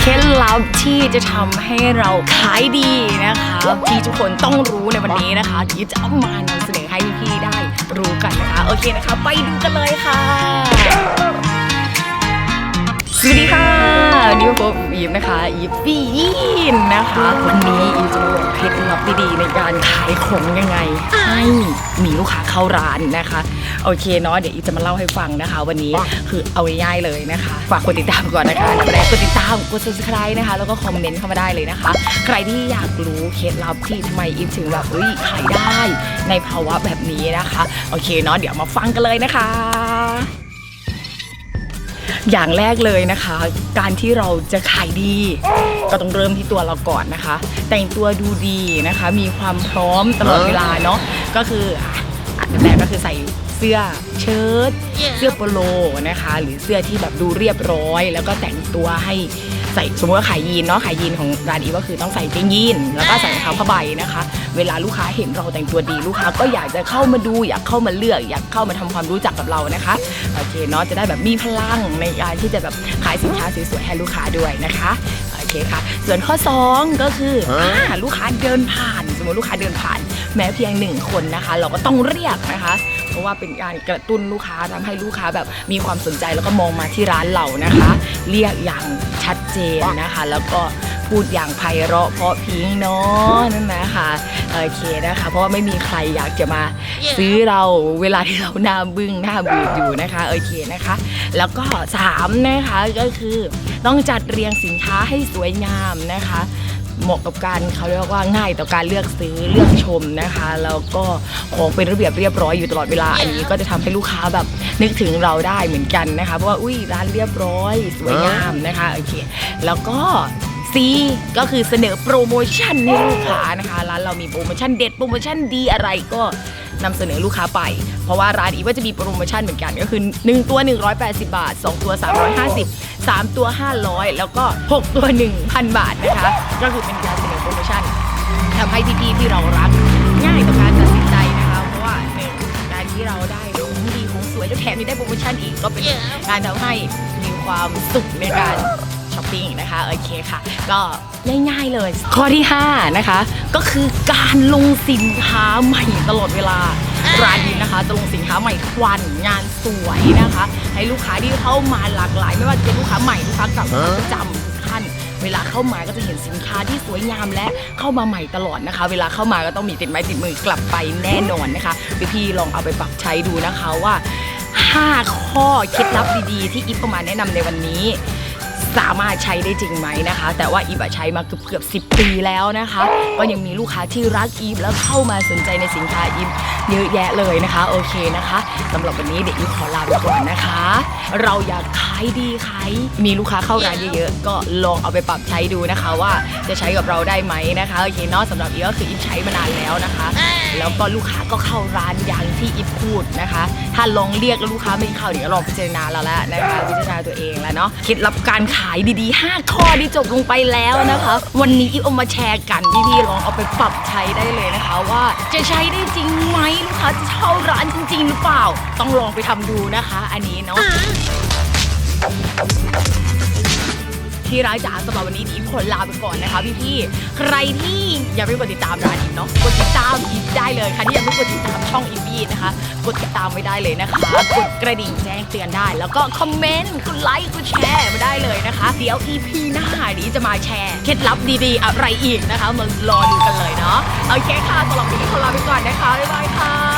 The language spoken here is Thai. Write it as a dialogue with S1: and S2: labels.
S1: เคล็ดลับที่จะทำให้เราขายดีนะคะที่ทุกคนต้องรู้ในวันนี้นะคะที่จะเอามานำเสนอให้พี่ๆได้รู้กันนะคะ โอเคนะคะ ไปดูกันเลยค่ะ สวัสดีค่ะ วันนี้พบกับอีฟนะคะ อีฟฟีนนะคะ วันนี้อีฟจะมาบอกเคล็ดลับดีๆในการขายของยังไง ให้มีลูกค้าเข้าร้านนะคะ โอเคเนาะเดี๋ยวอีฟจะมาเล่าให้ฟังนะคะ วันนี้คือเอาง่ายๆเลยนะคะ ฝากกดติดตามก่อนนะคะอันดับแรกกดติดตามกด subscribe นะคะ แล้วก็คอมเมนต์เข้ามาได้เลยนะคะ ใครที่อยากรู้เคล็ดลับที่ทำไมอีฟถึงแบบเฮ้ยขายได้ในภาวะแบบนี้นะคะ โอเคเนาะเดี๋ยวมาฟังกันเลยนะคะ อย่างแรกเลยนะคะ การที่เราจะขายดี ก็ต้องเริ่มที่ตัวเราก่อนนะคะ แต่งตัวดูดีนะคะ มีความพร้อมตลอดเวลาเนาะก็คืออะอันดับแรกก็คือใส่เสื้อเชิ้ตเสื้อโปโลนะคะ หรือเสื้อที่แบบดูเรียบร้อย แล้วก็แต่งตัวให้ใส่สมมติว่าขายยีนเนาะขายยีนของร้านอีก็คือต้องใส่เกงยีนแล้วก็ใส่รองเท้าผ้าใบนะคะ เวลาลูกค้าเห็นเราแต่งตัวดีลูกค้าก็อยากจะเข้ามาดู อยากเข้ามาเลือก อยากเข้ามาทำความรู้จักกับเรานะคะโอเคเนาะจะได้แบบมีพลังในการที่จะแบบขายสินค้าสวยๆให้ลูกค้าด้วยนะคะโอเคค่ะ ส่วนข้อ 2 ก็คืออ่าลูกค้าเดินผ่าน สมมติลูกค้าเดินผ่าน แม้เพียงหนึ่งคนนะคะ เราก็ต้องเรียกนะคะเพราะว่าเป็นการกระตุ้นลูกค้าทำให้ลูกค้าแบบมีความสนใจแล้วก็มองมาที่ร้านเรานะคะ เรียกอย่างชัดเจนนะคะ แล้วก็ พูดอย่างไพเราะเพราะพริ้งเนาะนั่นนะคะโอเคนะคะ เพราะว่าไม่มีใครอยากจะมาซื้อเราเวลาที่เราหน้าบึ้งหน้าบูดอยู่นะคะโอเคนะคะ แล้วก็สามนะคะก็คือต้องจัดเรียงสินค้าให้สวยงามนะคะเหมาะกับการเขาเรียกว่าง่ายต่อการเลือกซื้อเลือกชมนะคะแล้วก็ของเป็นระเบียบเรียบร้อยอยู่ตลอดเวลาอันนี้ก็จะทำให้ลูกค้าแบบนึกถึงเราได้เหมือนกันนะคะเพราะว่าอุ้ยร้านเรียบร้อยสวยงามนะคะโอเคแล้วก็ C ก็คือเสนอโปรโมชั่นให้ลูกค้านะคะร้านเรามีโปรโมชั่นเด็ดโปรโมชั่นดีอะไรก็นำเสนอลูกค้าไป เพราะว่าร้านอีว่าจะมีโปรโมชั่นเหมือนกันก็คือ 1 ตัว 180 บาท 2 ตัว 350 3 ตัว 500 แล้วก็ 6 ตัว 1,000 บาทนะคะ ก็คือเป็นการเสนอโปรโมชั่นทำให้พี่ๆที่เรารักง่ายต่อการตัดสินใจนะคะ เพราะว่าหนึ่งการที่เราได้ของดีของสวยแล้วแถมยังได้โปรโมชั่นอีกก็เป็นการทำให้มีความสุขในการ ช้อปปิ้งนะคะโอเคค่ะ ก็ง่ายๆเลย ข้อที่ 5 นะคะ ก็คือการลงสินค้าใหม่ตลอดเวลาร้านนี้นะคะจะลงสินค้าใหม่ทุกวันงานสวยนะคะ ให้ลูกค้าที่เข้ามาหลากหลาย ไม่ว่าจะเป็นลูกค้าใหม่ลูกค้าเก่าลูกค้าประจำทุกท่านเวลาเข้ามาก็จะเห็นสินค้าที่สวยงามและเข้ามาใหม่ตลอดนะคะ เวลาเข้ามาก็ต้องมีติดไม้ติดมือกลับไปแน่นอนนะคะพี่ๆลองเอาไปปรับใช้ดูนะคะว่า 5 ข้อเคล็ดลับดีๆ ที่อิฟเอามาแนะนำในวันนี้ สามารถใช้ได้จริงไหมนะคะ แต่ว่าอีฟใช้มาเกือบเกือบสิปีแล้วนะคะ ก็ยังมีลูกค้าที่รักอีฟแล้วเข้ามาสนใจในสินค้าอีฟเยอะแยะเลยนะคะ โอเคนะคะสำหรับวันนี้เดี๋ยวอีฟขอลาไปก่อนนะคะ เราอยากขายดีขายมีลูกค้าเข้าร้านเยอะๆก็ลองเอาไปปรับใช้ดูนะคะว่าจะใช้กับเราได้ไหมนะคะโอเคเนาะสำหรับอีฟก็คืออีฟใช้มานานแล้วนะคะ แล้วก็ลูกค้าก็เข้าร้านอย่างที่อีฟพูดนะคะ ถ้าลองเรียกแล้วลูกค้าไม่เข้าเดี๋ยวลองพิจารณาเราแล้วนะคะพิจารณาตัวเองแล้วเนาะคล็ดลับการขายดีๆ 5 ข้อที่จบลงไปแล้วนะคะ วันนี้อิฟเอามาแชร์กันพี่ๆลองเอาไปปรับใช้ได้เลยนะคะ ว่าจะใช้ได้จริงไหมลูกค้าจะเข้าร้านจริงๆ หรือเปล่า ต้องลองไปทำดูนะคะ อันนี้เนาะ ที่ร้านจ๋าสำหรับวันนี้อีฟขอลาไปก่อนนะคะพี่ๆใครที่ยังไม่กดติดตามร้านอีฟเนาะกดติดตามอีฟได้เลยค่ะที่ยังไม่กดติดตามช่องอีฟบีนะคะ กดติดตามไว้ได้เลยนะคะกดกระดิ่งแจ้งเตือนได้ แล้วก็คอมเมนต์กดไลค์กดแชร์มาได้เลยนะคะ เดี๋ยว EP หน้านี้จะมาแชร์เคล็ดลับดีๆ อะไรอีกนะคะมารอดูกันเลยเนาะโอเคค่ะสำหรับวันนี้ขอลาไปก่อนนะคะบ๊ายบายค่ะ